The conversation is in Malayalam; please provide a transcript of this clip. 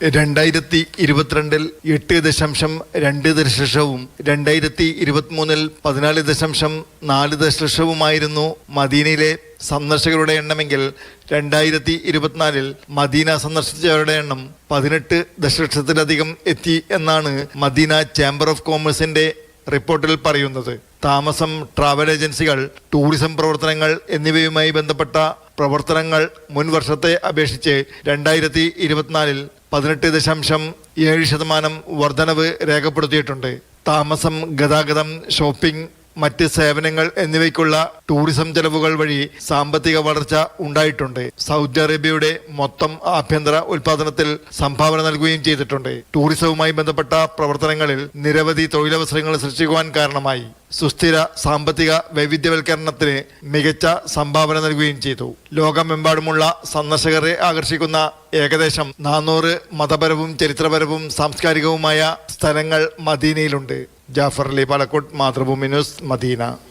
രണ്ടായിരത്തി ഇരുപത്തിരണ്ടിൽ എട്ട് ദശാംശം രണ്ട് ദശലക്ഷവും രണ്ടായിരത്തി ഇരുപത്തിമൂന്നിൽ പതിനാല് ദശാംശം നാല് ദശലക്ഷവുമായിരുന്നു മദീനയിലെ സന്ദർശകരുടെ എണ്ണമെങ്കിൽ രണ്ടായിരത്തി ഇരുപത്തിനാലിൽ മദീന സന്ദർശിച്ചവരുടെ എണ്ണം പതിനെട്ട് ദശലക്ഷത്തിലധികം എത്തി എന്നാണ് മദീന ചേംബർ ഓഫ് കോമേഴ്സിന്റെ റിപ്പോർട്ടിൽ പറയുന്നത്. താമസം ട്രാവൽ ഏജൻസികൾ ടൂറിസം പ്രവർത്തനങ്ങൾ എന്നിവയുമായി ബന്ധപ്പെട്ട പ്രവർത്തനങ്ങൾ മുൻ വർഷത്തെ അപേക്ഷിച്ച് രണ്ടായിരത്തി ഇരുപത്തിനാലിൽ പതിനെട്ട് ദശാംശം ഏഴ് ശതമാനം വർധനവ് രേഖപ്പെടുത്തിയിട്ടുണ്ട്. താമസം ഗതാഗതം ഷോപ്പിംഗ് മറ്റ് സേവനങ്ങൾ എന്നിവയ്ക്കുള്ള ടൂറിസം ചെലവുകൾ വഴി സാമ്പത്തിക വളർച്ച ഉണ്ടായിട്ടുണ്ട്. സൗദി അറേബ്യയുടെ മൊത്തം ആഭ്യന്തര ഉൽപാദനത്തിൽ സംഭാവന നൽകുകയും ചെയ്തിട്ടുണ്ട്. ടൂറിസവുമായി ബന്ധപ്പെട്ട പ്രവർത്തനങ്ങളിൽ നിരവധി തൊഴിലവസരങ്ങൾ സൃഷ്ടിക്കുവാൻ കാരണമായി. സുസ്ഥിര സാമ്പത്തിക വൈവിധ്യവൽക്കരണത്തിന് മികച്ച സംഭാവന നൽകുകയും ചെയ്തു. ലോകമെമ്പാടുമുള്ള സന്ദർശകരെ ആകർഷിക്കുന്ന ഏകദേശം നാനൂറ് മതപരവും ചരിത്രപരവും സാംസ്കാരികവുമായ സ്ഥലങ്ങൾ മദീനയിലുണ്ട്. Jafar Ali Palakkot Mathrubhumi news Medina.